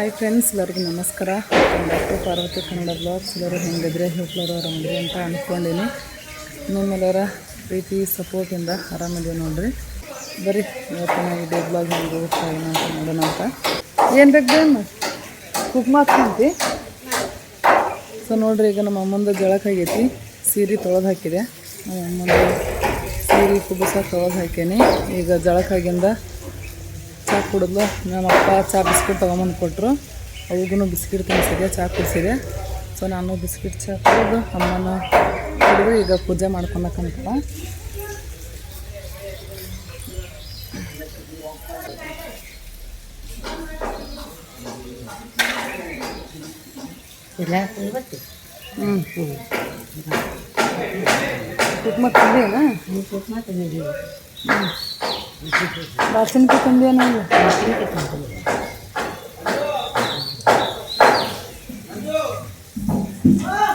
Hi friends ಎಲ್ಲರಿಗೂ ನಮಸ್ಕಾರ. Doctor Parvati Kannada blogs ಎಲ್ಲರೂ ಹೆಂಗಿದ್ರೆ? ಹೋಗ್ಲಾರ ಆರಾಮಿದ್ರಿ ಅಂತ ಅಂದ್ಕೊಂಡೀನಿ ನಿಮ್ಮೆಲ್ಲರ ಪ್ರೀತಿ ಸಪೋರ್ಟಿಂದ ಆರಾಮಿದೆ ನೋಡ್ರಿ. ಬರೀ ಇವತ್ತಿನ ವಿಡಿಯೋ ಬ್ಲಾಗ್ ಹೆಂಗೆ ಹೋಗ್ತಾ ಅಂತ ನೋಡೋಣ ಅಂತ. ಏನು ಬೇಕು ಅಮ್ಮ ಕುಕ್ ಮಾಡ್ಕೊಂತಿ ಸೊ ನೋಡ್ರಿ, ಈಗ ನಮ್ಮ ಅಮ್ಮಂದು ಜಳಕಾಗೈತಿ ಸೀರೆ ತೊಳೆದು ಹಾಕಿದೆ. ನಮ್ಮ ಅಮ್ಮಂದು ಸೀರೆ ಕುಬಸ ತೊಳೆದು ಹಾಕೀನಿ. ಈಗ ಜಳಕಾಗಿಂದ ಕುಡಿದ್ಲು ನಮ್ಮ ಅಪ್ಪ ಚಾ ಬಿಸ್ಕಿಟ್ ತೊಗೊಂಬಂದು ಕೊಟ್ಟರು ಅವ್ರಿಗೂ ಬಿಸ್ಕಿಟ್ ತಿನ್ನಿಸಿದೆ ಚಾ ಕುಡಿಸಿದೆ. ಸೊ ನಾನು ಬಿಸ್ಕಿಟ್ ಚಾ ಕುಡಿದು ಅಮ್ಮನ ಕುಡಿದು ಈಗ ಪೂಜೆ ಮಾಡ್ಕೊಳಕ್ಕಂತ ಇಲ್ಲ ಹ್ಞೂ ಹ್ಞೂ ಕುಕ್ಮ ತಂದೇನ ಮಾತಾಡಿದ್ದೀವಿ ಬಾಸಿನ್ಕಿ ತಂದೇನ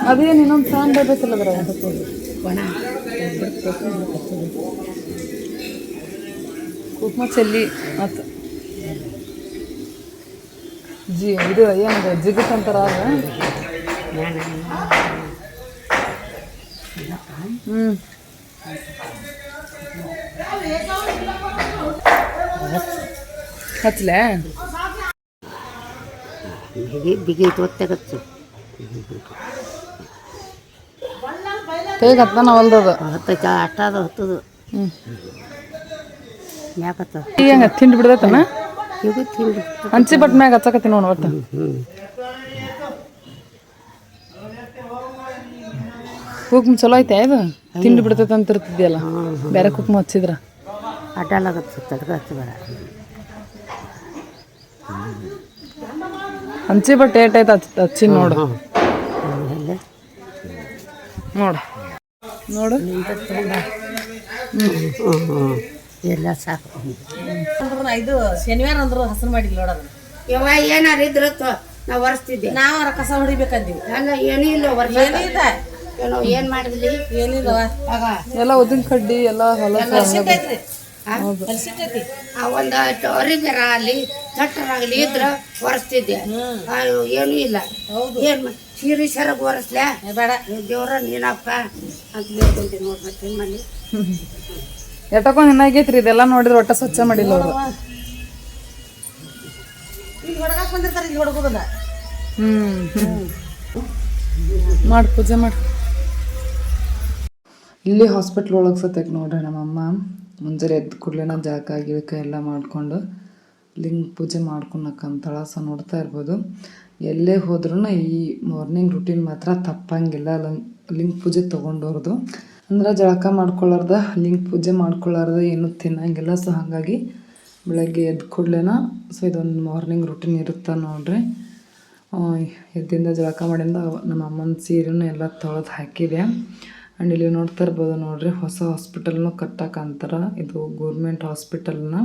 ಅದೇನು ಇನ್ನೊಂದು ಫ್ಯಾನ್ ಬೇಕಲ್ಲ ಅದ್ರ ಒಣ ಕುಕ್ಮ ಚೆಲ್ಲಿ ಮತ್ತು ಜಿ ಇದು ಏನು ಜಿಗಿತ್ ಅಂತಾರ ಹ್ಞೂ ಹಚ್ಲೆ ಬಿಗಿ ಬಿಗಿ ಹತ್ತಕ್ಕೆ ಅಷ್ಟ ಅದು ಹತ್ತದು. ಹ್ಞೂ ಯಾಕತ್ತ? ಈಗ ಹೆಂಗೆ ತಿಂದು ಬಿಡ್ದೈತನ? ಈಗ ತಿಂದು ಹಂಚಿ ಬಟ್ ಮ್ಯಾಗ ಹಚ್ಚಕತ್ತಿ ನೋಡಿ ಒಟ್ಟು. ಕುಕ್ಮ ಚಲೋ ಐತೆ ಇದು? ತಿಂದು ಬಿಡ್ತೈತೆ ಅಂತ ಇರ್ತಿದ್ಯಲ್ಲ? ಬೇರೆ ಕುಕ್ಮ ಹಚ್ಚಿದ್ರ? ಅಡ್ಡಲಾಗತ್ತೆ ತಡ್ಗತ್ತೆ ಬೇಡ. ಹಂಚಿ ಬಟ್ ಏಟ್ ಐತೆ ಹಚ್ಚಿ ಹಚ್ಚಿ ನೋಡು. ನೋಡು. ನೋಡು. ಹ್ಞೂ ಹ್ಞೂ ಎಲ್ಲ ಸಾಕು. ಇದು ಶನಿವಾರ ಅಂದ್ರು ಹಸನ್ ಮಾಡಿಲ್ಲ ನೋಡೋದು ಯವ್ವ ಏನಾರ ಇದ್ರ ನಾವು ಒರೆಸ್ತಿದ್ದೆ. ನಾವು ಕಸ ಹೊಡಿಬೇಕಂತೀವಿ ಹಂಗ ಏನೂ ಇಲ್ಲ ಏನೋ ಏನು ಮಾಡಿದ್ಲಿ ಏನಿಲ್ಲವ ಎಲ್ಲ ಉದ್ದಿನ ಕಡ್ಡಿ ಎಲ್ಲ ಹೊಲ ಒಂದು ಅರಿಬೆರ ಆಗಲಿ ತಟ್ಟರಾಗಲಿ ಇದ್ರ ಒರೆಸ್ತಿದ್ದೆ. ಏನೂ ಇಲ್ಲ. ಏನು ಸೀರೆ ಸೆರಗ್ ಒರೆಸ್ಲ್ಯಾ ಬೇಡ. ದೇವ್ರ ನೀನಪ್ಪ ಅಂತ ಹೇಳ್ಕೊಂತೀನಿ ನೋಡಿ ಮತ್ತೆ ಮನೆ ಎಟಕೋ ಏನಾಗೈತ್ರಿ ಇದೆಲ್ಲ ನೋಡಿದ್ರೆ ಒಟ್ಟ ಸ್ವಚ್ಛ ಮಾಡಿಲ್ಲ ಅವರು. ಹ್ಮ್. ಮಾಡಿ ಪೂಜೆ ಮಾಡಿ. ಇಲ್ಲಿ ಹಾಸ್ಪಿಟ್ಲ್ ಒಳಗೆ ಸತ್ಯಕ್ಕೆ ನೋಡ್ರಿ ನಮ್ಮಮ್ಮ. ಮುಂಜಾನೆ ಎದ್ದು ಕೂಡಲೇನ ಜಳಕ ಗಿಳಕ ಎಲ್ಲ ಮಾಡಿಕೊಂಡು ಲಿಂಗ ಪೂಜೆ ಮಾಡ್ಕೊಳಕ್ಕಂತಳ ಸಹ ನೋಡ್ತಾ ಇರ್ಬೋದು. ಎಲ್ಲೇ ಹೋದ್ರೂ ಈ ಮಾರ್ನಿಂಗ್ ರುಟೀನ್ ಮಾತ್ರ ತಪ್ಪಂಗಿಲ್ಲ. ಲಿಂಗ್, ಲಿಂಗ ಪೂಜೆ ತೊಗೊಂಡೋರ್ದು. ಅಂದ್ರೆ ಜಳಕ ಮಾಡ್ಕೊಳ್ಳಾರ್ದ ಲಿಂಗ ಪೂಜೆ ಮಾಡ್ಕೊಳ್ಳಾರ್ದ ಏನೂ ತಿನ್ನಂಗಿಲ್ಲ. ಸೊ ಹಾಗಾಗಿ ಬೆಳಗ್ಗೆ ಎದ್ದು ಕೂಡ್ಲೇನ ಸೊ ಇದೊಂದು ಮಾರ್ನಿಂಗ್ ರುಟೀನ್ ಇರುತ್ತೆ ನೋಡ್ರಿ. ಎದ್ದಿಂದ ಜಳಕ ಮಾಡಿಂದ ನಮ್ಮ ಅಮ್ಮನ ಸೀರೆನೂ ಎಲ್ಲ ತೊಳೆದು ಹಾಕಿದೆ. ಆ್ಯಂಡ್ ಇಲ್ಲಿ ನೋಡ್ತಾ ಇರ್ಬೋದು ನೋಡ್ರಿ, ಹೊಸ ಹಾಸ್ಪಿಟಲ್ನು ಕಟ್ಟಾಕಂತಾರ. ಇದು ಗೌರ್ಮೆಂಟ್ ಹಾಸ್ಪಿಟಲ್ನ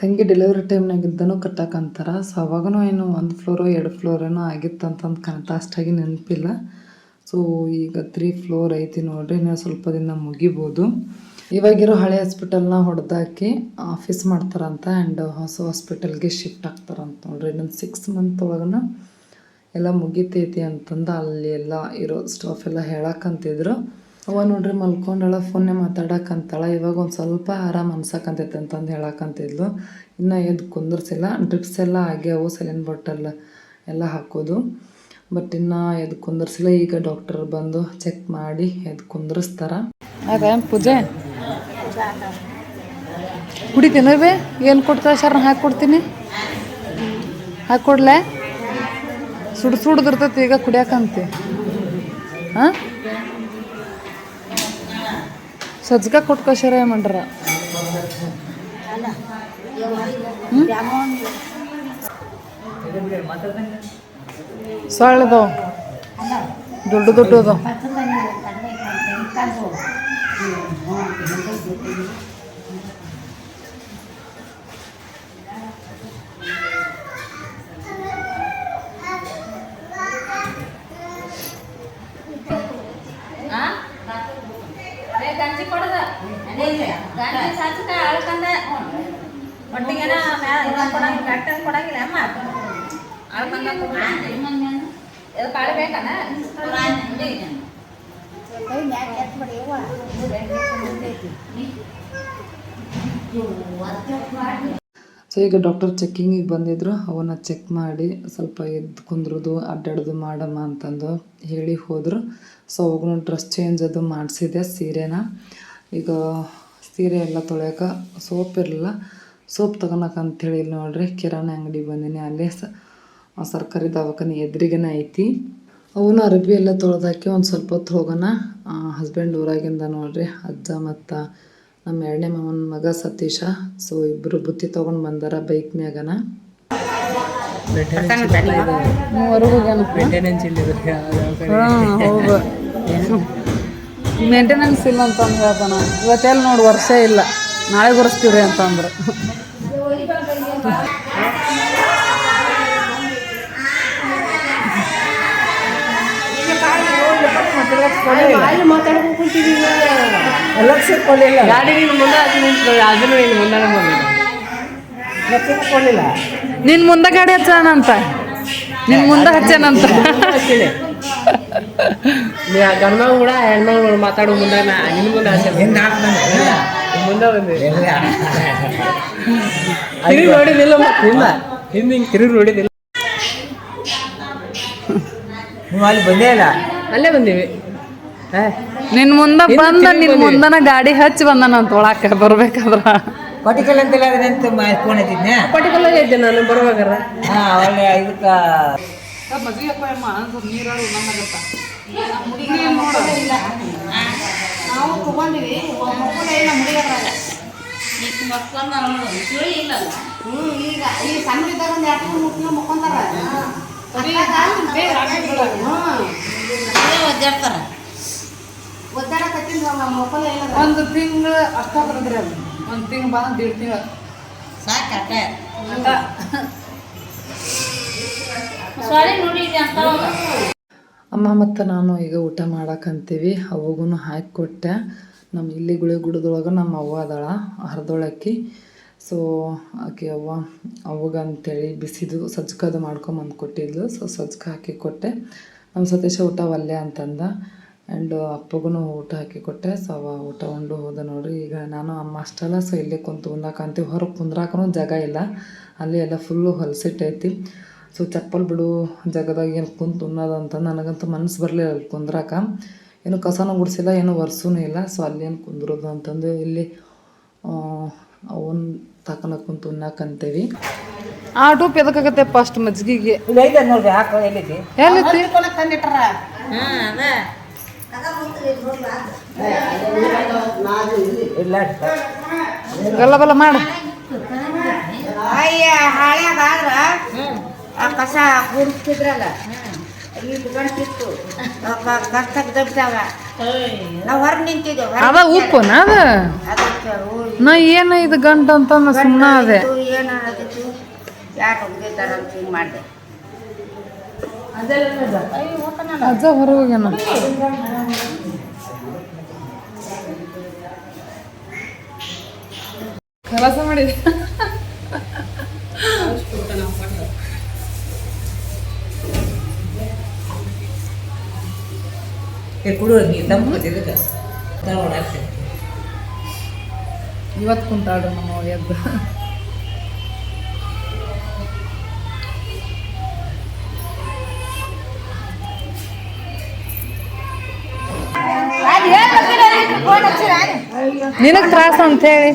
ಹಂಗೆ ಡೆಲಿವರಿ ಟೈಮ್ನಾಗಿದ್ದನು ಕಟ್ಟಾಕಂತಾರ. ಸೊ ಅವಾಗೂ ಏನು ಒಂದು ಫ್ಲೋರೋ ಎರಡು ಫ್ಲೋರ್ ಏನೋ ಆಗಿತ್ತು ಅಂತಂದು ಅಷ್ಟಾಗಿ ನೆನಪಿಲ್ಲ. ಸೊ ಈಗ ತ್ರೀ ಫ್ಲೋರ್ ಐತಿ ನೋಡ್ರಿ ನೀವು ಸ್ವಲ್ಪ ದಿನ ಮುಗಿಬೋದು. ಇವಾಗಿರೋ ಹಳೆ ಹಾಸ್ಪಿಟಲ್ನ ಹೊಡೆದಾಕಿ ಆಫೀಸ್ ಮಾಡ್ತಾರಂತ ಆ್ಯಂಡ್ ಹೊಸ ಹಾಸ್ಪಿಟಲ್ಗೆ ಶಿಫ್ಟ್ ಆಗ್ತಾರಂತ ನೋಡ್ರಿ. ಇನ್ನೊಂದು ಸಿಕ್ಸ್ ಮಂತ್ ಒಳಗನ ಎಲ್ಲ ಮುಗಿತೈತಿ ಅಂತಂದು ಅಲ್ಲಿ ಎಲ್ಲ ಇರೋ ಸ್ಟಾಫ್ ಎಲ್ಲ ಹೇಳಕ್ಕಂತಿದ್ರು ಅವ ನೋಡ್ರಿ ಮಲ್ಕೊಂಡಳ ಫೋನೇ ಮಾತಾಡಕ್ಕಂತಳ. ಇವಾಗ ಒಂದು ಸ್ವಲ್ಪ ಆರಾಮ ಅನ್ಸಕ್ಕಂತೈತೆ ಅಂತಂದು ಹೇಳಕ್ಕಂತಿದ್ಲು ಇನ್ನು ಎದ್ದು ಕುಂದರ್ಸಿಲ್ಲ. ಡ್ರಿಪ್ಸ್ ಎಲ್ಲ ಆಗ್ಯಾವು ಸೆಲೆನ್ ಬಾಟಲ್ ಎಲ್ಲ ಹಾಕೋದು. ಬಟ್ ಇನ್ನು ಎದ್ದು ಕುಂದರ್ಸಿಲ್ಲ. ಈಗ ಡಾಕ್ಟರ್ ಬಂದು ಚೆಕ್ ಮಾಡಿ ಎದ್ದು ಕುಂದರ್ಸ್ತಾರ. ಅದೇ ಪೂಜೆ. ಕುಡಿತೀನವೇ ಏನು ಕೊಡ್ತಾ ಸರ್? ಹಾಕಿ ಕೊಡ್ತೀನಿ. ಹಾಕ್ಕೊಡ್ಲೆ ಸುಡು ಸುಡ್ದಿರ್ತೈತಿ ಈಗ ಕುಡಿಯಕಂತೆ. ಹಾಂ? ಸಜ್ಜಕ ಕೊಟ್ಕೋ ಶರ ಏಮಂಡ್ರ ಸೊಳ್ಳದವು ದೊಡ್ಡ ದೊಡ್ಡ ಸೊ ಈಗ ಡಾಕ್ಟರ್ ಚೆಕ್ಕಿಂಗಿಗೆ ಬಂದಿದ್ದರು ಅವನ್ನ ಚೆಕ್ ಮಾಡಿ ಸ್ವಲ್ಪ ಎದ್ದು ಕುಂದ್ರದು, ಅಡ್ಡಾಡೋದು ಮಾಡಮ್ಮ ಅಂತಂದು ಹೇಳಿ ಹೋದರು. ಸೊ ಅವಾಗೂ ಡ್ರೆಸ್ ಚೇಂಜ್ ಅದು ಮಾಡಿಸಿದೆ ಸೀರೆನ. ಈಗ ಸೀರೆ ಎಲ್ಲ ತೊಳೆಯೋಕೆ ಸೋಪ್ ಇರಲಿಲ್ಲ. ಸೋಪ್ ತಗೊಳಕ ಅಂಥೇಳಿ ಇಲ್ಲಿ ನೋಡ್ರಿ, ಕಿರಾಣಿ ಅಂಗಡಿ ಬಂದೀನಿ ಅಲ್ಲೇ. ಸರ್ಕಾರಿ ದವಾಖಾನೆ ಎದುರಿಗೇನೆ ಐತಿ. ಅವನು ಅರಬಿ ಎಲ್ಲ ತೊಳೆದಾಕಿ ಒಂದು ಸ್ವಲ್ಪ ಹೊತ್ತು ಹೋಗೋಣ. ಹಸ್ಬೆಂಡ್ ಊರಾಗಿಂದ ನೋಡ್ರಿ, ಅಜ್ಜ ಮತ್ತು ನಮ್ಮ ಎರಡನೇ ಮಾವನ ಮಗ ಸತೀಶ ಸೊ ಇಬ್ರು ಬುತ್ತಿ ತಗೊಂಡ್ ಬಂದಾರ ಬೈಕ್ ಮ್ಯಾಗನ. ಮೇಂಟೆನೆನ್ಸ್ ಇಲ್ಲ ಅಂತ ಅಂದ್ ಹೇಳ್ತಾನ ಇವತ್ತೆಲ್ಲ ನೋಡಿ ವರ್ಷ ಇಲ್ಲ. ನಾಳೆ ಗುರಿಸ್ತೀವ್ರಿ ಅಂತ ಗಾಡಿ ನಿನ್ ಮುಂದೆ ಗಾಡಿ ಹಚ್ಚಾನಂತ ನಿನ್ನ ಮುಂದೆ ಹಚ್ಚಾನಂತ ಗಂಡ ಕೂಡ ಹೆಣ್ಮಗಳು ಮಾತಾಡೋ ಮುಂದೆ ನಾ ನಿನ್ ಮುಂದೆ ಹಚ್ಚ ಮುಂದೆ ಬಂದಿರಿ ತಿರುಗಿ ನೋಡಿದಿಲ್ಲ ಮತ್ತೆ ಹಿಂದ ಹಿಂದೆ ಹಿಂಗೆ ತಿರುಗಿ ನೋಡಿದಿಲ್ಲ ನೀವು ಅಲ್ಲಿ ಬಂದೇ ಇಲ್ಲ? ಅಲ್ಲೇ ಬಂದೀವಿ. ನಿನ್ ಮುಂದ ಬಂದ ನಿನ್ ಮುಂದನ ಗಾಡಿ ಹಚ್ಚಿ ಬಂದನಂತ ತೊಳಾಕ ಬರ್ಬೇಕಾದ್ರ. ಪಟಿಕಲ್ ಅಂತೆಲ್ಲ ಅಂತ ಫೋನ್ ಹಚ್ಚಿದ್ನೆ ಪರ್ಟಿಕ್ಯುಲರ್ ಇದ್ದೆ ನಾನು ಬರುವಾಗಾರ. ಹಾ ಒಳ್ಳೆ ಇದಕ್ಕೆ. ನಾವು ತಗೊಂಡಿವಿ ಮಕ್ಕಳು ಇಲ್ಲ ಮುಡಿಯೋದ್ರಾಗ ಹ್ಞೂ ಈಗ ಈ ಒಂದು ಎರಡು ಮುಕ್ಕೊಂತಾರ ಒದ್ದಾಡಕತ್ತಿಂದ ಮಕ್ಕಳು ಇಲ್ಲ ಒಂದು ತಿಂಗಳು ಅಷ್ಟ ಬರದ್ರಿ ಅದು ಒಂದು ತಿಂಗಳು ಬಂದ ದೇಡ್ ತಿಂಗಳು ಅಮ್ಮ ಮತ್ತು ನಾನು ಈಗ ಊಟ ಮಾಡಕ್ಕಂತೀವಿ ಅವಾಗೂ ಹಾಕಿಕೊಟ್ಟೆ ನಮ್ಮ ಇಲ್ಲಿ ಗುಳಿ ಗುಡದೊಳಗೆ ನಮ್ಮ ಅವ್ವ ಅದಾಳ ಹರಿದೊಳಕ್ಕಿ ಸೊ ಆಕೆ ಅವ್ವ ಅವಾಗ ಅಂತೇಳಿ ಬಿಸಿದು ಸಜ್ಜಕದು ಮಾಡ್ಕೊಂಬಂದು ಕೊಟ್ಟಿದ್ಲು. ಸೊ ಸಜ್ಕ ಹಾಕಿ ಕೊಟ್ಟೆ. ನಮ್ಮ ಸತೀಶ ಊಟ ಒಲ್ಲೆ ಅಂತಂದ. ಆ್ಯಂಡ್ ಅಪ್ಪಗೂ ಊಟ ಹಾಕಿ ಕೊಟ್ಟೆ. ಸೊ ಅವ ಊಟ ಉಂಡು ಹೋದ ನೋಡ್ರಿ. ಈಗ ನಾನು ಅಮ್ಮ ಅಷ್ಟೆಲ್ಲ ಸೊ ಇಲ್ಲೇ ಕುಂತು ಉಣ್ಣಾಕಂತೀವಿ ಹೊರಗೆ ಕುಂದ್ರಾಕೂ ಜಾಗ ಇಲ್ಲ. ಅಲ್ಲಿ ಎಲ್ಲ ಫುಲ್ಲು ಹೊಲಸಿಟ್ಟೈತಿ ಸೊ ಚಪ್ಪಲ್ ಬಿಡು ಜಾಗದಾಗ ಏನು ಕುಂತು ಉಣ್ಣೋದು ಅಂತ ನನಗಂತೂ ಮನಸ್ಸು ಬರಲಿಲ್ಲ ಅಲ್ಲಿ ಕುಂದ್ರಾಕ. ಏನು ಕಸನೂ ಗುಡಿಸಿಲ್ಲ ಏನು ವರ್ಸೂ ಇಲ್ಲ. ಸೊ ಅಲ್ಲೇನು ಕುಂದ್ರೋದು ಅಂತಂದು ಇಲ್ಲಿ ಅವನ್ ತಕನ ಕುಂತು ಉನ್ನಾಕಂತೇವಿ ಆ ಟೂಪ್ ಎದಕ್ಕಾಗತ್ತೆ ಫಸ್ಟ್ ಮಜ್ಜಿಗೆಗೆ. ಇಲ್ಲ ಅದೇ. ಎಲ್ಲೈತಿ ಇಲ್ಲ. ಗಲ್ಲ ಬಲ್ಲ ಮಾಡು. ಅಯ್ಯ ಹಾಳ್ಯಾಗ ಆದ್ರ ಆ ಕಸ ನಿಂತಿದ್ದೇವೆ ಅದ ಉಪ್ಪುನ ಅದ? ನಾ ಏನು ಇದು ಗಂಟು ಅಂತ ಸುಮ್ಮನೆ ಅದೇ. ಯಾರು ಹೋಗಿದ್ದಾರ ಅಂತ ಹಿಂಗೆ ಮಾಡಿದೆ. ಅಜ್ಜ ಹೊರಗೆ ಹೋಗ್ಯಾನ. ಕೆಲಸ ಮಾಡಿದ. ಇವತ್ತು ಕುಂತಾಡು ನಮ್ಮ ಎದ್ದು. ನಿನಗೆ ತ್ರಾಸ ಅಂತ ಹೇಳಿ.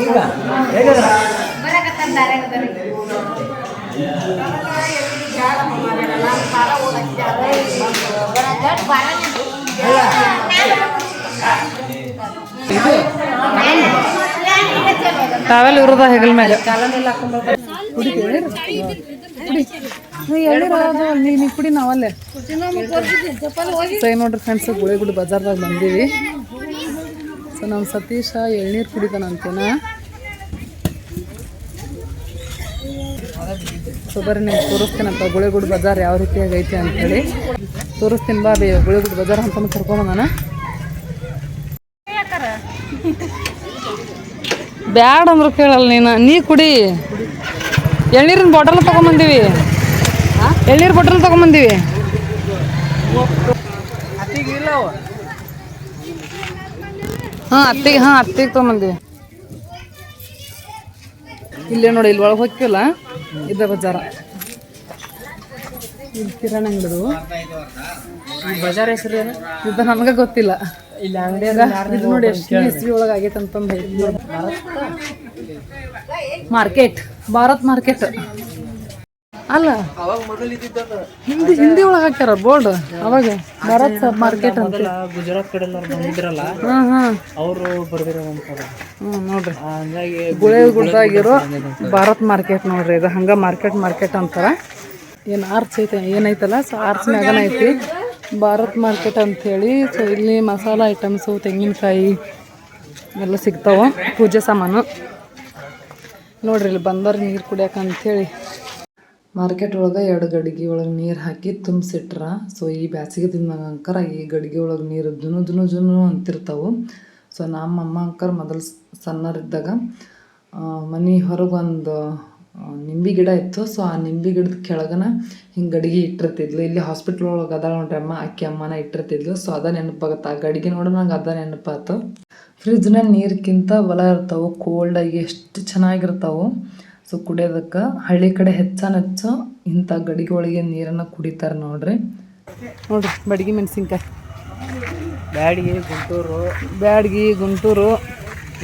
ಈಗ ಹೇಳಿದ್ರ ತಾವೆಲ್ಲ ಇರೋದ ಹೆಗಲ್ ಮೇಲೆ. ನೀನು ಕುಡಿ ನಾವಲ್ಲೇ ಸೈ ನೋಡ್ರಿ ಫ್ರೆಂಡ್ಸ್ ಗುಳಿಗುಡ್ ಬಜಾರ್ದಾಗ ಬಂದೀವಿ. ಸೊ ನಮ್ಮ ಸತೀಶ ಎಳ್ನೀರು ಕುಡಿತಾನಂತೇನ ಸೊ ಬರ್ರಿ ನಿಮ್ಗೆ ತೋರಿಸ್ತೇನಪ್ಪ ಗುಳೆಗುಡಿ ಬಜಾರ್ ಯಾವ ರೀತಿಯಾಗಿ ಐತೆ ಅಂತೇಳಿ. ತೋರಿಸ್ತೀನಿ ಬಾ ಬೇ ಗುಳಿಗುಡ್ ಬಜಾರ್ ಅಂತಂದು ಕರ್ಕೊಂಬಂದಾನ ಬ್ಯಾಡ ಅಂದ್ರೆ ಕೇಳಲ್ಲ ನೀನು. ನೀ ಕುಡಿ. ಎಳ್ನೀರಿನ ಬಾಟಲ್ ತಗೊಂಬಂದೀವಿ. ಎಳ್ನೀರು ಬಾಟಲ್ ತಗೊಂಬಂದೀವಿ. ಹಾಂ, ಅತ್ತಿಗೆ ಹಾಂ, ಅತ್ತಿಗೆ ತೊಗೊಂಬಂದೀವಿ. ಇಲ್ಲೇ ನೋಡಿ ಇಲ್ಲಿ ಒಳಗೆ ಹೋಗ್ತಿಲ್ಲ ಇದ್ದ ಬಜಾರ. ಇಲ್ಲಿ ಕಿರಾಣಿ ಅಂಗಡಿದು. ಬಜಾರ್ ಹೆಸರು ಏನು? ಇದು ನನಗೆ ಗೊತ್ತಿಲ್ಲ. ಇಲ್ಲಿ ಅಂಗಡಿ ಇದು ನೋಡಿ ಎಷ್ಟು ಇಸ್ವಿ ಒಳಗೆ ಆಗೈತೆ ಅಂತಂದು ಹೇಳಿ ಮಾರ್ಕೆಟ್ ಭಾರತ್? ಮಾರ್ಕೆಟ್ ಅಲ್ಲ ಅವಾಗ ಮೊದಲು ಇದ್ದಿದ್ದದ ಹಿಂದಿ ಹಿಂದಿ ಒಳಗೆ ಹಾಕ್ಯಾರ ಬೋರ್ಡ್ ಅವಾಗ ಭಾರತ್ ಮಾರ್ಕೆಟ್ ಅಂತ. ಗುಜರಾತ್ ಕಡೆ ಬಂದಿರಲ್ಲ ಬಂದಿದ್ರಲ್ಲ ಅವರು ಬರ್ದಿರೋದಂತಾರ ಹ್ಞೂ ನೋಡ್ರಿ. ಹಂಗಾಗಿ ಗುಳೆ ಗುಡ್ದಾಗಿರೋ ಭಾರತ್ ಮಾರ್ಕೆಟ್ ನೋಡ್ರಿ ಇದು ಹಂಗ ಮಾರ್ಕೆಟ್ ಮಾರ್ಕೆಟ್ ಅಂತಾರ. ಏನು ಆರ್ಚ್ ಐತೆ, ಏನೈತಲ್ಲ? ಸೊ ಆರ್ಚ್ ಮ್ಯಾಗನ ಐತಿ. ಭಾರತ್ ಮಾರ್ಕೆಟ್ ಅಂಥೇಳಿ ಸೊ ಇಲ್ಲಿ ಮಸಾಲ ಐಟಮ್ಸು ತೆಂಗಿನಕಾಯಿ ಎಲ್ಲ ಸಿಗ್ತಾವೆ, ಪೂಜೆ ಸಾಮಾನು. ನೋಡ್ರಿ, ಇಲ್ಲಿ ಬಂದವ್ರು ನೀರು ಕುಡಿಯಕ ಮಾರ್ಕೆಟ್ ಒಳಗೆ ಎರಡು ಗಡಿಗೆ ಒಳಗೆ ನೀರು ಹಾಕಿ ತುಂಬಿಸಿಟ್ರ. ಸೊ ಈ ಬ್ಯಾಸಿಗೆ ದಿನದಾಗ ಅಂಕರ ಈ ಗಡಿಗೆ ಒಳಗೆ ನೀರು ಜುನು ಜುನು ಜುನು ಅಂತಿರ್ತಾವೆ. ಸೊ ನಮ್ಮ ಅಮ್ಮ ಅಂಕರ್ ಮೊದಲು ಸಣ್ಣರಿದ್ದಾಗ ಮನೆ ಹೊರಗೊಂದು ನಿಂಬೆ ಗಿಡ ಇತ್ತು ಸೊ ಆ ನಿಂಬೆ ಗಿಡದ ಕೆಳಗನ ಹಿಂಗೆ ಗಡಿಗೆ ಇಟ್ಟಿರ್ತಿದ್ಲು. ಇಲ್ಲಿ ಹಾಸ್ಪಿಟ್ಲ್ ಒಳಗೆ ಅದ ನೋಡ್ರಿ ಅಮ್ಮ ಅಕ್ಕಿ ಅಮ್ಮನ ಇಟ್ಟಿರ್ತಿದ್ಲು. ಸೊ ಅದ ನೆನಪಾಗತ್ತೆ. ಆ ಗಡಿಗೆ ನೋಡಿ ನಂಗೆ ಅದ ನೆನಪಾತು. ಫ್ರಿಜ್ನಾಗ ನೀರ್ಕಿಂತ ಬಲ ಇರ್ತಾವೆ ಕೋಲ್ಡಾಗಿ ಎಷ್ಟು ಚೆನ್ನಾಗಿರ್ತಾವೆ. ಸೊ ಕುಡಿಯೋದಕ್ಕೆ ಹಳ್ಳಿ ಕಡೆ ಹೆಚ್ಚಾನೆಚ್ಚು ಇಂಥ ಗಡಿಗೆ ಒಳಗೆ ನೀರನ್ನು ಕುಡಿತಾರೆ ನೋಡ್ರಿ. ನೋಡ್ರಿ ಬಡಗಿ ಮೆಣಸಿನ್ಕಾಯಿ. ಬ್ಯಾಡ್ಗಿ ಗುಂಟೂರು. ಬ್ಯಾಡ್ಗಿ ಗುಂಟೂರು.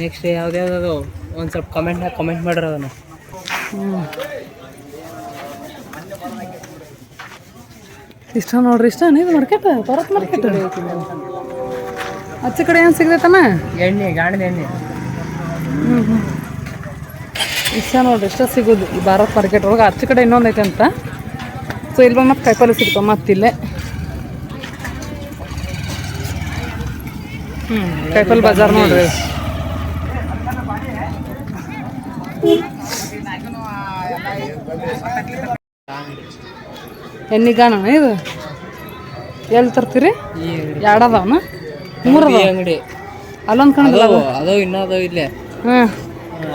ನೆಕ್ಸ್ಟ್ ಯಾವ್ದ್ಯಾವ್ದು ಒಂದು ಸ್ವಲ್ಪ ಕಮೆಂಟ್ ಕಮೆಂಟ್ ಮಾಡಿರೋದನ್ನು ಇಷ್ಟ ನೋಡ್ರಿ ಇಷ್ಟ. ಇದು ಮಾರ್ಕೆಟ್ ಭಾರತ್ ಮಾರ್ಕೆಟ್ ಹಚ್ಚ ಕಡೆ ಏನು ಸಿಗ್ತೈತಮ್ಮ ಎಣ್ಣೆ ಗಾಣದ ಎಣ್ಣೆ. ಹ್ಞೂ ಹ್ಞೂ ಇಷ್ಟ ನೋಡ್ರಿ ಇಷ್ಟ ಸಿಗೋದು. ಈ ಭಾರತ್ ಮಾರ್ಕೆಟ್ ಒಳಗೆ ಆಚೆ ಕಡೆ ಇನ್ನೊಂದು ಐತೆ ಅಂತ. ಸೊ ಇಲ್ಲಿ ಬಂದು ಮತ್ತೆ ಕಾಯಿಪಲ್ಲೆ ಸಿಗ್ತವೆ ಮತ್ತಿಲ್ಲೇ ಹ್ಞೂ ಕಾಯಿಪಲ್ಲೆ ಬಜಾರ್ ನೋಡ್ರಿ. ಎಣ್ಣಿಗಾಣ ಇದು? ಎಲ್ಲಿ ತರ್ತೀರಿ? ಅದಾವನ? ಮೂರು ಅಂಗಡಿ ಅಲ್ಲೊಂದು ಕಾಣಲ್ಲ ಅದಾವ ಅದಾವ ಇನ್ನೂ ಅದಾವ ಇಲ್ಲೇ. ಹಾಂ.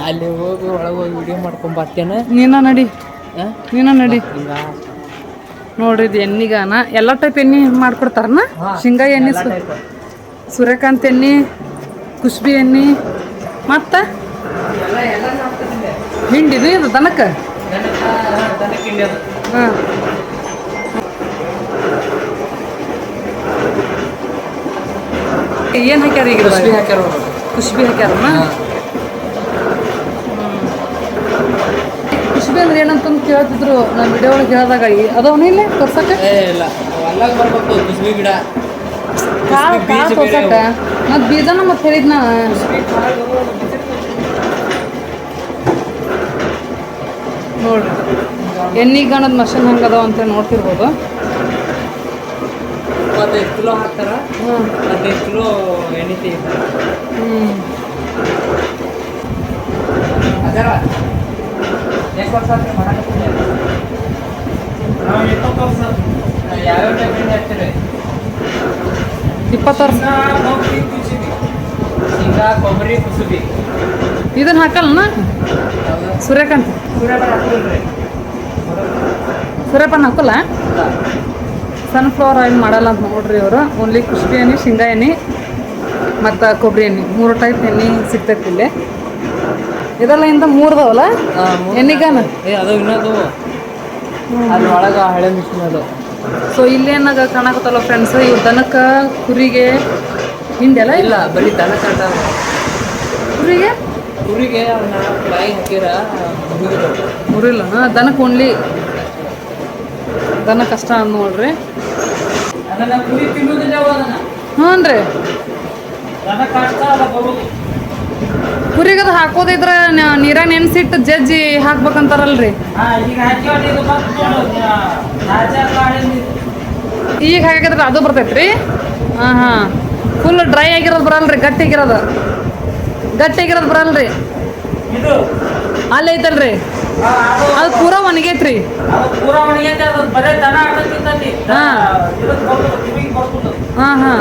ಅಲ್ಲಿ ಹೋಗಿ ಒಳಗೆ ಹೋಗಿ ವಿಡಿಯೋ ಮಾಡ್ಕೊಂಡು ಬರ್ತೇನೆ. ನೀನ ನಡಿ. ಹಾ? ನೀನ ನಡಿ. ನೋಡ್ರಿ ಇದು ಎಣ್ಣಿಗಾನ ಎಲ್ಲ ಟೈಪ್ ಎಣ್ಣೆ ಮಾಡ್ಕೊಡ್ತಾರನ? ಶೇಂಗಾ ಎಣ್ಣೆ ಸು- ಸೂರ್ಯಕಾಂತಿ ಎಣ್ಣೆ ಕುಸ್ಬಿ ಎಣ್ಣೆ. ಮತ್ತ? ಹಿಂಡಿದು ಇದು ದನಕ್ಕೆ? ಹಾಂ. ಏನು ಹಾಕ್ಯಾರ ಈಗ ಕುಸ್ಬಿ ಹಾಕ್ಯಾರ ಕುಸ್ಬಿ ಹಾಕ್ಯಾರಮ್ಮ ಕುಸ್ಬಿ ಅಂದ್ರೆ ಏನಂತಂದು ಕೇಳ್ತಿದ್ರು ನಾನು ವಿಡಿಯೋ ಒಳಗೆ ಹೇಳಿದಾಗ ಅದವನ ಇಲ್ಲ ತೋರ್ಸಕ್ಕೆ? ಇಲ್ಲ. ಅಲ್ಲಾಗ ಬರ್ಬೇಕು ಕುಸ್ಬಿ ಗಿಡ. ಕಾಳು ಕಾಳು ತೋರ್ಸಕ್ಕ? ಮತ್ತು ಬೀಜನ ಮತ್ತೆ ಹೇಳಿದ್ನ? ನೋಡ್ರಿ. ಎಣ್ಣೆ ಗಣದ ಮಷನ್ ಹಂಗೆ ಅಂತ ನೋಡ್ತಿರ್ಬೋದು. ಇಪ್ಪತ್ತೈದು ಕಿಲೋ ಹಾಕ್ತಾರ? ಹ್ಞೂ ಹದಿನೈದು ಕಿಲೋ ಎಣ್ಣೆ ತೆಗಿತಾರೆ? ಅದರ ಎಷ್ಟು ವರ್ಷ ಮಾಡಕತ್ತೀನಿ ಯಾವ್ಯಾವ ಟೈಪ್ ಎಣ್ಣೆ ಹಾಕ್ತೀರಿ? ಇಪ್ಪತ್ತು ವರ್ಷ. ಶೇಂಗಾ ಕೊಬ್ಬರಿ ಕುಸುಬಿ. ಇದನ್ನ ಹಾಕಲ್ಲನ ಸೂರ್ಯಕಾಂತಿ. ಸೂರ್ಯಪಾನ ಹಾಕಿಲ್ರಿ ಸೂರ್ಯಪಾನ ಹಾಕಲ್ಲ? ಸನ್ಫ್ಲವರ್ ಆಯಿಲ್ ಮಾಡಲ್ಲ ಅಂತ ನೋಡ್ರಿ ಅವರು ಓನ್ಲಿ ಕುಷ್ಬಿ ಎಣ್ಣೆ ಶೇಂಗಾ ಎಣ್ಣೆ ಮತ್ತು ಕೊಬ್ಬರಿ ಎಣ್ಣೆ. ಮೂರು ಟೈಪ್ ಎಣ್ಣೆ ಸಿಗ್ತೈತಿ ಇಲ್ಲಿ. ಇದೆಲ್ಲ ಇಂದ ಮೂರು ಅದಾವಲ್ಲ? ಎಣ್ಣಿಗಾನ? ಒಳಗೆ ಹಳೆ ಮಿಷಿನ್ ಅದು. ಸೊ ಇಲ್ಲೇನಾಗ ಕಾಣಕತ್ತಲ್ಲ ಫ್ರೆಂಡ್ಸ್ ಈ ದನಕ್ಕೆ ಕುರಿಗೆ ಹಿಂದೆಲ್ಲ ಇಲ್ಲ? ಬರೀ ದನ ಕಾಟ ಕುರಿಗೆ? ಕುರಿಗೆ ಹಾಕಿರ ಕುರಿಲ್ಲ ಮುರಿಲ್ಲ. ದನಕ್ಕೆ ಓನ್ಲಿ ದನ ಕಷ್ಟ ಅಂತ ನೋಡ್ರಿ ಅದನ್ನ ಕುರಿ ತಿನ್ನುವುದಿಲ್ಲ ಅದನ್ನ ಹ್ಞೂ ರೀ ಕುರಿಗದು ಹಾಕೋದಿದ್ರ ನೀರ ನೀರಾಗ ನೆನ್ಸಿಟ್ಟು ಜಜ್ಜಿ ಹಾಕ್ಬೇಕಂತಾರಲ್ರಿ. ಈಗ ಹಾಕಿದ್ರೆ ಅದು ಬರ್ತೈತ್ರಿ? ಹಾಂ ಹಾಂ. ಫುಲ್ ಡ್ರೈ ಆಗಿರೋದು ಬರಲ್ರಿ ಗಟ್ಟಿ ಆಗಿರೋದು ಗಟ್ಟಿ ಆಗಿರೋದು ಬರಲ್ರಿ. ಇದು ಅಲ್ಲಿ ಐತಲ್ರಿ? ಅದು ಪೂರಾ ಒಣಗೈತ್ರಿ. ಹಾ. ಹಾ ಹಾ.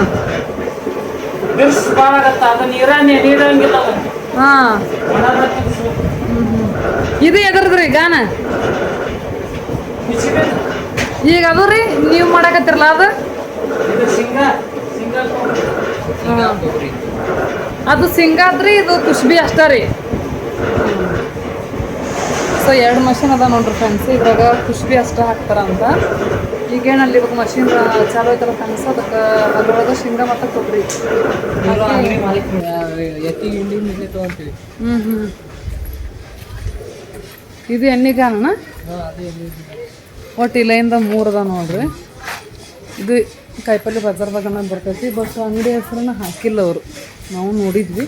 ಇದು ಎದ್ರದ್ರಿ ಗಾನ. ಈಗ ಅದು ರೀ ನೀವು ಮಾಡಕತ್ತಿರಲ್ಲ ಅದು. ಅದು ಸಿಂಗಾದ್ರಿ ಇದು ಖುಷ್ಬಿ ಅಷ್ಟ ರೀ. ಸೊ ಎರಡು ಮಷಿನ್ ಅದ ನೋಡ್ರಿ ಫ್ರೆಂಡ್ಸ್ ಇದ್ರಾಗ ಖುಷ್ಬಿ ಅಷ್ಟ ಹಾಕ್ತಾರ ಅಂತ. ಈಗೇನು ಅಲ್ಲಿ ಇವಾಗ ಮಷಿನ್ ಚಾಲು ಐತಲ್ಲ ಫ್ರೆಂಡ್ಸ್ ಅದಕ್ಕೆ ಅದ್ರೊಳಗೆ ಶೇಂಗಾ ಮತ್ತು ಕೊಬ್ಬರಿ. ಹ್ಞೂ ಹ್ಞೂ ಇದು ಎಣ್ಣೆಗಾನ ಒಟ್ಟು ಇಲ್ಲಿಂದ ಮೂರದ ಅದ ನೋಡ್ರಿ. ಇದು ಕಾಯಿಪಲ್ಲೆ ಬಜಾರ್ದಾಗ ಬರ್ತೈತಿ ಬಟ್ ಅಂಗಡಿ ಹೆಸರನ್ನ ಹಾಕಿಲ್ಲ ಅವರು. ನಾವು ನೋಡಿದ್ವಿ.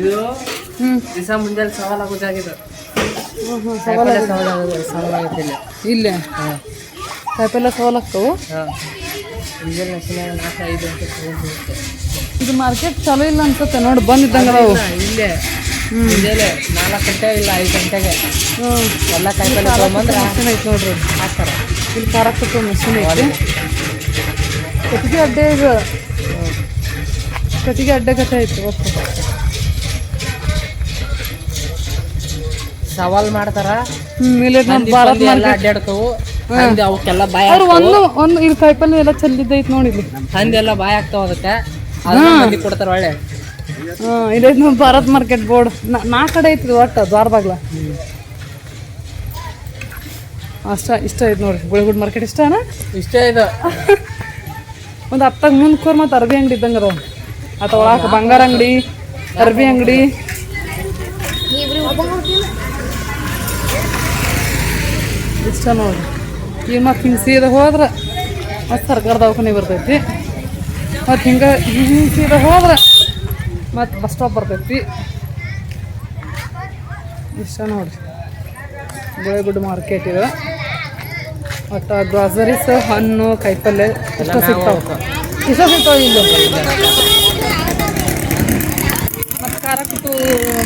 ಇದು ದಿವಸ ಮುಂಜಾನೆ ಸವಾಲ್ ಆಗೋದಾಗಿದೆ ಕಾಯಿಪಲ್ಲೆ ಸವಾಲ್ ಸವಾಲ್ ಆಗುತ್ತೆ ಇಲ್ಲಿ. ಇಲ್ಲೇ? ಕಾಯಿಪಲ್ಲೆ ಸವಾಲಾಗ್ತವು ಹಾಂ. ಮುಂಜಾನೆ ನಾಲ್ಕು ಐದು ಗಂಟೆ ಇದು ಮಾರ್ಕೆಟ್ ಚಲೋ ಇಲ್ಲ ಅನ್ಸುತ್ತೆ ನೋಡಿ ಬಂದಿದ್ದಂಗೆ ಇಲ್ಲೇ ಮುಂಜಾನೆ ನಾಲ್ಕು ಗಂಟೆ ಇಲ್ಲ ಐದು ಗಂಟೆಗೆ. ಹ್ಞೂ ಎಲ್ಲ ಕಾಯಿಪಲ್ಲೆ ತೊಗೊಂಬಂದ್ರೆ ಮಷಿನ್ ಐತೆ ನೋಡ್ರಿ. ಹಾಕ್ತಾರೆ ಇಲ್ಲಿ ಖಾರ ಕೊಟ್ಟು ಮಷಿನ್ ಐತಿ. ಕಟ್ಟಿಗೆ ಅಡ್ಡೆ ಇದು. ಕಟ್ಟಿಗೆ ಅಡ್ಡೆ ಕಟ್ಟೆ ಐತಿ ಒಟ್ಟು ಸವಾಲ್ ಮಾಡ್ತಾರ. ಮಿಲಿಟ್ ನಮ್ಮ ಭಾರತ್ ಎಲ್ಲ ಹಂದಿ ಅವಕ್ಕೆಲ್ಲ ಬಾಯ್ ಅವ್ರು ಒಂದು ಒಂದು ಇದು ಕಾಯಿಪಲ್ಲೆ ಎಲ್ಲ ಚೆಲ್ಲಿದ್ದೈತೆ ನೋಡಿ ಹಂದೆಲ್ಲ ಬಾಯ್ ಆಗ್ತಾವ ಅದಕ್ಕೆ. ಅದನ್ನ ಮಂದಿ ಕೊಡ್ತಾರ ಒಳ್ಳೆ. ಹಾಂ ಇದೈತೆ ನಮ್ಮ ಭಾರತ್ ಮಾರ್ಕೆಟ್ ಬೋರ್ಡ್ ನಾ ಕಡೆ ಐತಿ ಒಟ್ಟು ದ್ವಾರ ಬಾಗ್ಲ. ಅಷ್ಟ ಇಷ್ಟ ಐತೆ ನೋಡ್ರಿ. ಗುಳಿಗುಡ್ ಮಾರ್ಕೆಟ್ ಇಷ್ಟ ಅಣ್ಣ ಇಷ್ಟೇ ಇದು. ಒಂದು ಹತ್ತಾಗ ಮುಂದೆ ಕೋರ್ ಮತ್ತು ಅರ್ಬಿ ಅಂಗಡಿ ಇದ್ದಂಗೆ ಅದಾವ. ಅಥವಾ ಒಳಗೆ ಬಂಗಾರ ಅಂಗಡಿ ಅರ್ಬಿ ಅಂಗಡಿ. ಇಷ್ಟ ನೋಡ್ರಿ ಈಗ ಮತ್ತು ಹಿಂಗೆ ಸೀದಾ ಹೋದ್ರೆ ಮತ್ತು ಸರ್ಕಾರ ದವಾಖಾನೆ ಬರ್ತೈತಿ. ಮತ್ತು ಹಿಂಗೆ ಹಿಂಗೆ ಸೀದಾ ಹೋದ್ರೆ ಮತ್ತು ಬಸ್ ಸ್ಟಾಪ್ ಬರ್ತೈತಿ. ಇಷ್ಟ ನೋಡ್ರಿ. ಗುಳೆಗುಡ್ಡ ಮಾರ್ಕೆಟ್ ಇದು. ಮತ್ತು ಗ್ರಾಸರೀಸ್ ಹಣ್ಣು ಕಾಯಿಪಲ್ಲೆ ಇಷ್ಟ ಸಿಗ್ತಾವೆ. ಇಷ್ಟ ಸಿಗ್ತಾವೆ ಇಲ್ಲಿ. ಮತ್ತು ಖಾರ ಕುಟ್ಟು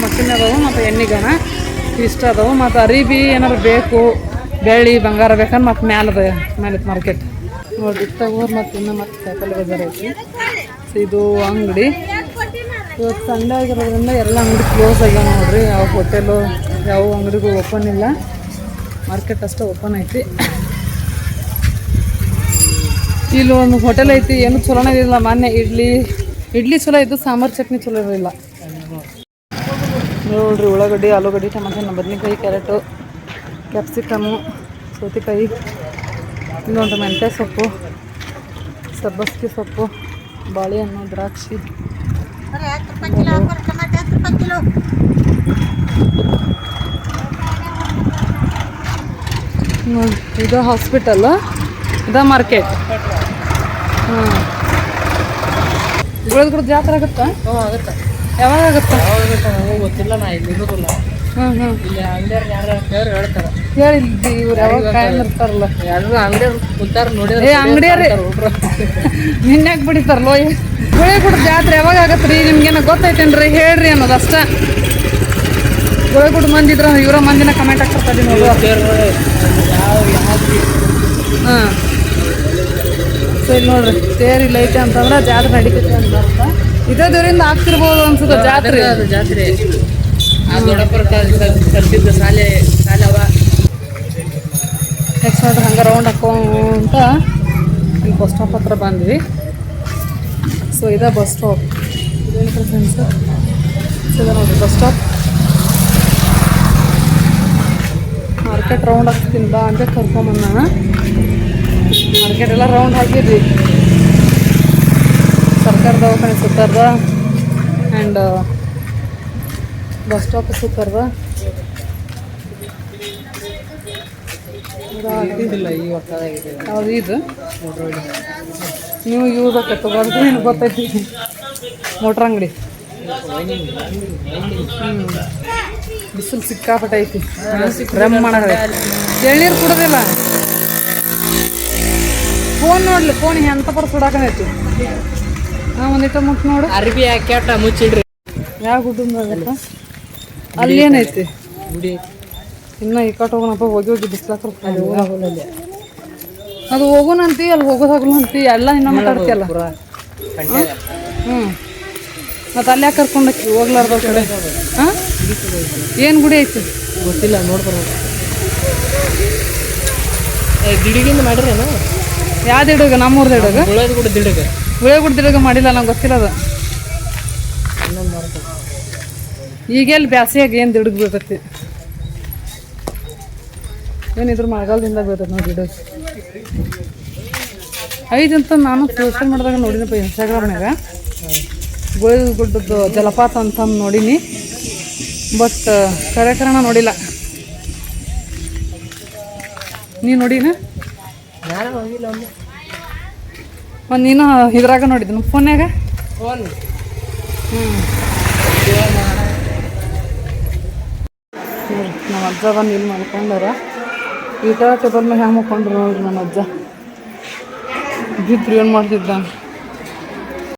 ಮಷಿನ್ ಅದಾವೆ ಮತ್ತು ಎಣ್ಣೆಗಣ ಇಷ್ಟ ಅದಾವೆ. ಮತ್ತು ಅರಿಬಿ ಏನಾರು ಬೇಕು ಬೆಳ್ಳಿ ಬಂಗಾರ ಬೇಕಂದ್ರೆ ಮತ್ತೆ ಮ್ಯಾಲದ ಮ್ಯಾಲದ ಮಾರ್ಕೆಟ್ ನೋಡಿ ಇಷ್ಟ ಮತ್ತೆ ಇನ್ನೂ ಮತ್ತೆ ಸೈಕಲ್ ಬಜಾರ್ ಐತಿ ಇದು ಅಂಗಡಿ. ಇವತ್ತು ಸಂಡೆ ಆಗಿರೋದ್ರಿಂದ ಎಲ್ಲ ಅಂಗಡಿ ಕ್ಲೋಸ್ ಆಗ್ಯಾವ ನೋಡ್ರಿ. ಯಾವ ಹೋಟೆಲು ಯಾವ ಅಂಗಡಿಗೂ ಓಪನ್ ಇಲ್ಲ. ಮಾರ್ಕೆಟ್ ಅಷ್ಟೇ ಓಪನ್ ಐತಿ ಇಲ್ಲಿ ಒಂದು ಹೋಟೆಲ್ ಐತಿ. ಏನು ಚಲೋನೇ ಇರಲಿಲ್ಲ ಮೊನ್ನೆ ಇಡ್ಲಿ ಇಡ್ಲಿ ಚಲೋ ಇದ್ದು ಸಾಂಬಾರು ಚಟ್ನಿ ಚಲೋ ಇರಲಿಲ್ಲ. ನೋಡ್ರಿ, ಉಳ್ಳಾಗಡ್ಡಿ, ಆಲೂಗಡ್ಡಿ, ಟಮಾಟೆ, ಬದನೆಕಾಯಿ, ಕ್ಯಾರೆಟು. ಕ್ಯಾಪ್ಸಿಕಮು ಸೌತೆಕಾಯಿ ಇನ್ನೊಂದು ಮೆಂತ್ಯ ಸೊಪ್ಪು ಸಬ್ಬಸ್ಗೆ ಸೊಪ್ಪು ಬಾಳೆಹಣ್ಣು ದ್ರಾಕ್ಷಿ. ಇದು ಹಾಸ್ಪಿಟಲ್ ಇದ ಮಾರ್ಕೆಟ್. ಹಾಂ ಗುಳದ್ಗುಡ್ ಜಾತ್ರೆ ಆಗುತ್ತಾ? ಯಾವಾಗ ಆಗುತ್ತಾ? ಗೊತ್ತಿಲ್ಲ ನಾ ಇಲ್ಲಿ ಇರೋದಿಲ್ಲ ಇಲ್ಲಿ ಅಂಗಡಿಯವ್ರು ಯಾರು ಕೇಳಿ ಹೇಳ್ತಾರೆ ಹೇಳಿ ಇವ್ರು ಯಾವಾಗ ಕಾಯಂ ಇರ್ತಾರಲ್ಲ ಎಲ್ಲರೂ ಅಂಗಡಿಯವ್ರು ಕೂತಾರ ನೋಡಿದ್ರೆ ಏ. ಅಂಗಡಿಯವ್ರಿ ಹುಡ್ರು ನಿನ್ಯಾಕೆ ಬಿಡಿತಾರಲ್ಲೋ ಗುಳೆಗುಡ್ ಜಾತ್ರೆ ಯಾವಾಗ ಆಗತ್ತೆ ರೀ ನಿಮ್ಗೇನ ಗೊತ್ತೈತೇನ್ರಿ? ಹೇಳ್ರಿ ಅನ್ನೋದು ಅಷ್ಟ. ಗುಳೆಗುಡ್ ಮಂದಿ ಇದ್ರ ಇವರ ಮಂದಿನ ಕಮೆಂಟ್ ಹಾಕ್ತಾರೆ ನೋಡು. ಹಾಂ. ಸೊ ಇಲ್ಲಿ ನೋಡ್ರಿ ತೇರಿ ಲೈಟ್ ಐತೆ ಅಂತಂದ್ರೆ ಜಾತ್ರೆ ನಡೀತೈತೆ ಅಂತ ಇದೇ ದೂರಿಂದ ಆಗ್ತಿರ್ಬೋದು ಅನ್ಸುತ್ತೆ ಜಾತ್ರೆ. ಜಾತ್ರೆ? ಆ ದೊಡ್ಡಪ್ಪರ ಕಲ್ತಿದ್ದ ಶಾಲೆ ಶಾಲೆ ಅವ. ನೆಕ್ಸ್ಟ್ ನೋಡ್ರಿ, ಹಂಗೆ ರೌಂಡ್ ಹಾಕೊಂತ ಇಲ್ಲಿ ಬಸ್ ಸ್ಟಾಪ್ ಹತ್ರ ಬಂದ್ವಿ. ಸೊ ಇದೇ ಬಸ್ ಸ್ಟಾಪ್ ಇದೇನು ಫ್ರೆಂಡ್ಸ್ ಇದೆ ನೋಡ್ರಿ ಬಸ್ ಸ್ಟಾಪ್ ಮಾರ್ಕೆಟ್ ರೌಂಡ್ ಹಾಕ್ತೀನಿ, ಬಾ ಅಂತ ಕರ್ಕೊಂಬಂದ ಮಾರ್ಕೆಟ್ ಎಲ್ಲ ರೌಂಡ್ ಹಾಕಿದ್ವಿ. ಸರ್ಕಾರ ದವಾಖಾನೆ, ಸುತ್ತಾರ್ದ. ಆ್ಯಂಡ್ ಬಸ್ ಸ್ಟಾಪ್ ಸೂಪರ್ವ ಇದು ನೀವು ಯೂಸ್ ಆಗ್ತದೆ ಏನು ಗೊತ್ತೈತಿ ಮೋಟ್ರ್ ಅಂಗಡಿ. ಹ್ಞೂ ಬಿಸಿಲು ಸಿಕ್ಕಾಪಟ್ಟೈತಿ. ರಮ್ ಮಾಡಾಗ ಎಳ್ನೀರು ಕುಡೋದಿಲ್ಲ. ಫೋನ್ ನೋಡ್ಲಿ ಫೋನ್ ಎಂತ ಪರ ಸುಡಾಕೈತಿ ಹಾಂ ಒಂದಿಟ್ಟು ಮುಟ್ಟು ನೋಡು. ಅರ್ಬಿ ಹಾಕ್ಯಾಟ ಮುಚ್ಚಿಡ್ರಿ. ಯಾವ ಗುಡ್ಡದಾಗತ್ತ ಅಲ್ಲಿ ಏನೈತಿ ಗುಡಿ ಇನ್ನ ಈ ಕಟ್ ಹೋಗೋಣಪ್ಪ ಹೋಗಿ ಹೋಗಿ ಬಿಸ್ಲಾಕ ಅದು ಹೋಗೋಣಂತಿ ಅಲ್ಲಿ. ಹೋಗೋದಾಗಲು ಅಂತಿ ಎಲ್ಲ ಇನ್ನ ಮಾತಾಡ್ತಿಯಲ್ಲ. ಹ್ಞೂ ಮತ್ತೆ ಅಲ್ಲೇ ಕರ್ಕೊಂಡು ಹೋಗ್ಲಾರ್ದ ಕಡೆ? ಹಾಂ? ಏನು ಗುಡಿ ಐತಿ? ಗೊತ್ತಿಲ್ಲ ನೋಡ್ಬರ್ಬೋದು ಗಿಡಿಗಿಂದ ಮಾಡಿರೇನು? ಯಾವ್ದು ಹಿಡುಗ ನಮ್ಮೂರ್ದು ಹಿಡುಗ ಗುಡಿ ಕೂಡ ದಿಡಗ. ಗುಳಿ ದಿಡಗ ಮಾಡಿಲ್ಲ ನಂಗೆ ಗೊತ್ತಿಲ್ಲ ಅದು. ಈಗೆಲ್ಲಿ ಬ್ಯಾಸಿಯಾಗಿ ಏನು ದಿಡುಗ್ ಬೀಳ್ತೈತಿ? ಏನಿದ್ರು ಮಳೆಗಾಲದಿಂದ ಬೀಳ್ತೈತೆ ನೋಡಿ ಗಿಡ ಐದು ಅಂತ ನಾನು ಸೋಷಲ್ ಮಾಡಿದಾಗ ನೋಡಿನಪ್ಪ ಇನ್ಸ್ಟಾಗ್ರಾಮ್ನಾಗ ಗೋಳಿ ಗುಡ್ಡದ್ದು ಜಲಪಾತ ಅಂತಂದು ನೋಡೀನಿ. ಬಟ್ ಕಾರ್ಯಕ್ರಮ ನೋಡಿಲ್ಲ. ನೀ ನೋಡಿನ? ಒಂದು ನೀನು ಇದ್ರಾಗ ನೋಡಿದ್ನು ಫೋನ್ಯಾಗ? ಫೋನ್. ನೋಡ್ರಿ ನಮ್ಮ ಅಜ್ಜ ಬಂದು ಇಲ್ಲಿ ಮಲ್ಕೊಂಡಾರ ಈ ಟೇಬಲ್ ಮೇಲೆ ಹೆಂಗೆ ಮಲ್ಕೊಂಡ್ರು ನೋಡ್ರಿ ನಮ್ಮ ಅಜ್ಜ. ಬಿದ್ದರು ಏನು ಮಾಡ್ತಿದ್ದ?